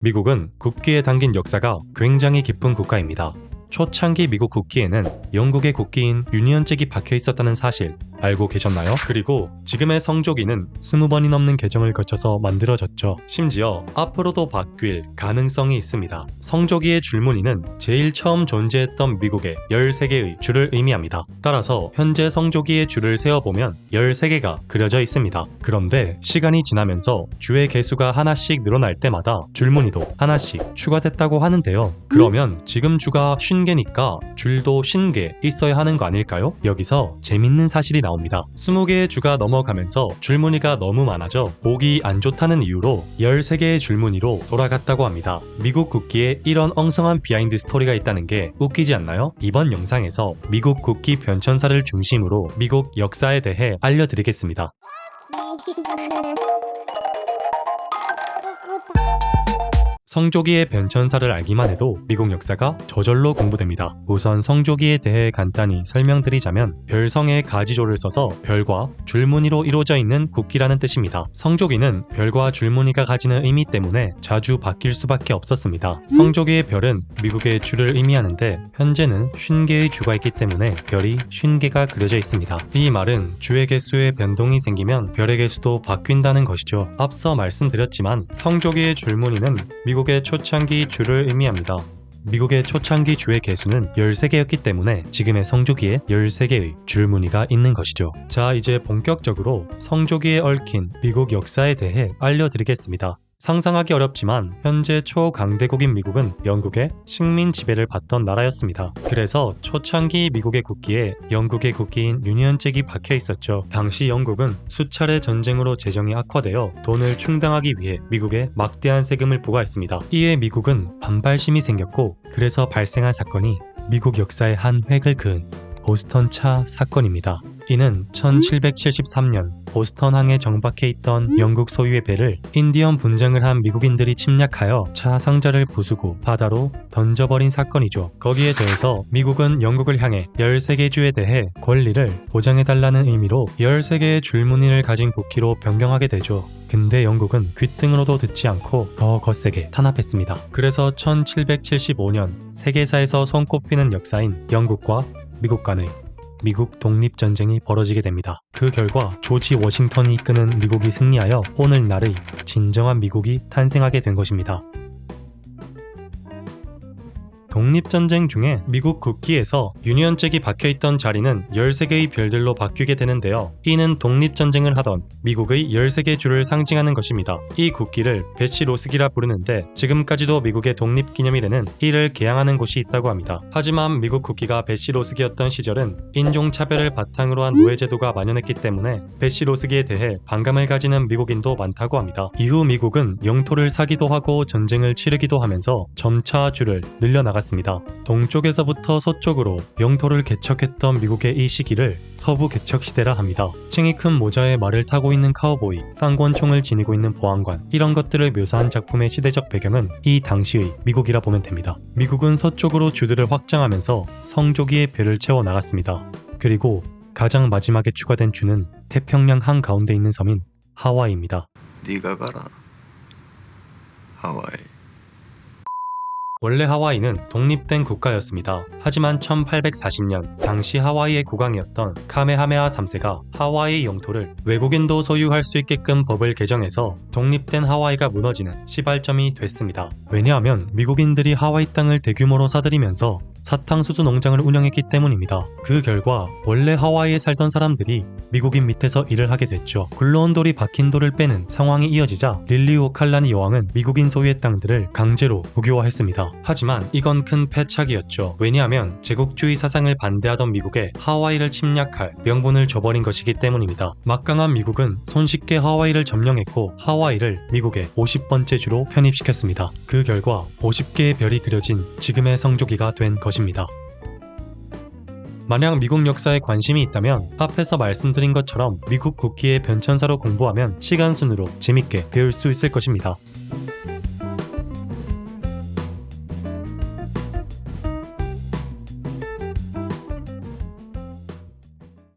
미국은 국기에 담긴 역사가 굉장히 깊은 국가입니다. 초창기 미국 국기에는 영국의 국기인 유니언잭이 박혀 있었다는 사실 알고 계셨나요? 그리고 지금의 성조기는 20번이 넘는 개정을 거쳐서 만들어졌죠. 심지어 앞으로도 바뀔 가능성이 있습니다. 성조기의 줄무늬는 제일 처음 존재했던 미국의 13개의 줄을 의미합니다. 따라서 현재 성조기의 줄을 세어보면 13개가 그려져 있습니다. 그런데 시간이 지나면서 주의 개수가 하나씩 늘어날 때마다 줄무늬도 하나씩 추가됐다고 하는데요. 그러면 지금 주가 50개니까 줄도 50개 있어야 하는 거 아닐까요? 여기서 재밌는 사실이 나옵니다. 20개의 주가 넘어가면서 줄무늬가 너무 많아져 보기 안 좋다는 이유로 13개의 줄무늬로 돌아갔다고 합니다. 미국 국기에 이런 엉성한 비하인드 스토리가 있다는 게 웃기지 않나요? 이번 영상에서 미국 국기 변천사를 중심으로 미국 역사에 대해 알려드리겠습니다. 성조기의 변천사를 알기만 해도 미국 역사가 저절로 공부됩니다. 우선 성조기에 대해 간단히 설명드리자면 별성의 가지조를 써서 별과 줄무늬로 이루어져 있는 국기라는 뜻입니다. 성조기는 별과 줄무늬가 가지는 의미 때문에 자주 바뀔 수밖에 없었습니다. 성조기의 별은 미국의 줄을 의미하는데 현재는 50개의 주가 있기 때문에 별이 50개가 그려져 있습니다. 이 말은 주의 개수에 변동이 생기면 별의 개수도 바뀐다는 것이죠. 앞서 말씀드렸지만 성조기의 줄무늬는 미국 의 초창기 주를 의미합니다. 미국의 초창기 주의 개수는 13개였기 때문에 지금의 성조기에 13개의 줄무늬가 있는 것이죠. 자, 이제 본격적으로 성조기에 얽힌 미국 역사에 대해 알려드리겠습니다. 상상하기 어렵지만 현재 초강대국인 미국은 영국의 식민 지배를 받던 나라였습니다. 그래서 초창기 미국의 국기에 영국의 국기인 유니언잭이 박혀 있었죠. 당시 영국은 수차례 전쟁으로 재정이 악화되어 돈을 충당하기 위해 미국에 막대한 세금을 부과했습니다. 이에 미국은 반발심이 생겼고 그래서 발생한 사건이 미국 역사의 한 획을 그은 보스턴 차 사건입니다. 이는 1773년 보스턴 항에 정박해 있던 영국 소유의 배를 인디언 분쟁을 한 미국인들이 침략하여 차 상자를 부수고 바다로 던져버린 사건이죠. 거기에 대해서 미국은 영국을 향해 13개 주에 대해 권리를 보장해달라는 의미로 13개의 줄무늬를 가진 국기로 변경하게 되죠. 근데 영국은 귓등으로도 듣지 않고 더 거세게 탄압했습니다. 그래서 1775년 세계사에서 손꼽히는 역사인 영국과 미국 간의 미국 독립전쟁이 벌어지게 됩니다. 그 결과 조지 워싱턴이 이끄는 미국이 승리하여 오늘날의 진정한 미국이 탄생하게 된 것입니다. 독립전쟁 중에 미국 국기에서 유니언잭이 박혀있던 자리는 13개의 별들로 바뀌게 되는데요. 이는 독립전쟁을 하던 미국의 13개 주를 상징하는 것입니다. 이 국기를 베시로스기라 부르는데 지금까지도 미국의 독립기념일에는 이를 개항하는 곳이 있다고 합니다. 하지만 미국 국기가 베시로스기였던 시절은 인종차별을 바탕으로 한 노예제도가 만연했기 때문에 베시로스기에 대해 반감을 가지는 미국인도 많다고 합니다. 이후 미국은 영토를 사기도 하고 전쟁을 치르기도 하면서 점차 주를 늘려나갔습니다. 동쪽에서부터 서쪽으로 영토를 개척했던 미국의 이 시기를 서부 개척 시대라 합니다. 층이 큰 모자에 말을 타고 있는 카우보이, 쌍권총을 지니고 있는 보안관 이런 것들을 묘사한 작품의 시대적 배경은 이 당시의 미국이라 보면 됩니다. 미국은 서쪽으로 주들을 확장하면서 성조기의 배를 채워 나갔습니다. 그리고 가장 마지막에 추가된 주는 태평양 한가운데 있는 섬인 하와이입니다. 네가 가라 하와이 원래 하와이는 독립된 국가였습니다. 하지만 1840년 당시 하와이의 국왕이었던 카메하메하 3세가 하와이 영토를 외국인도 소유할 수 있게끔 법을 개정해서 독립된 하와이가 무너지는 시발점이 됐습니다. 왜냐하면 미국인들이 하와이 땅을 대규모로 사들이면서 사탕수수 농장을 운영했기 때문입니다. 그 결과 원래 하와이에 살던 사람들이 미국인 밑에서 일을 하게 됐죠. 굴러온 돌이 박힌 돌을 빼는 상황이 이어지자 릴리오 칼라니 여왕은 미국인 소유의 땅들을 강제로 국유화했 하지만 이건 큰 패착이었죠. 왜냐하면 제국주의 사상을 반대하던 미국에 하와이를 침략할 명분을 줘버린 것이기 때문입니다. 막강한 미국은 손쉽게 하와이를 점령했고 하와이를 미국의 50번째 주로 편입시켰습니다. 그 결과 50개의 별이 그려진 지금의 성조기가 된 것입니다. 만약 미국 역사에 관심이 있다면 앞에서 말씀드린 것처럼 미국 국기의 변천사로 공부하면 시간 순으로 재밌게 배울 수 있을 것입니다.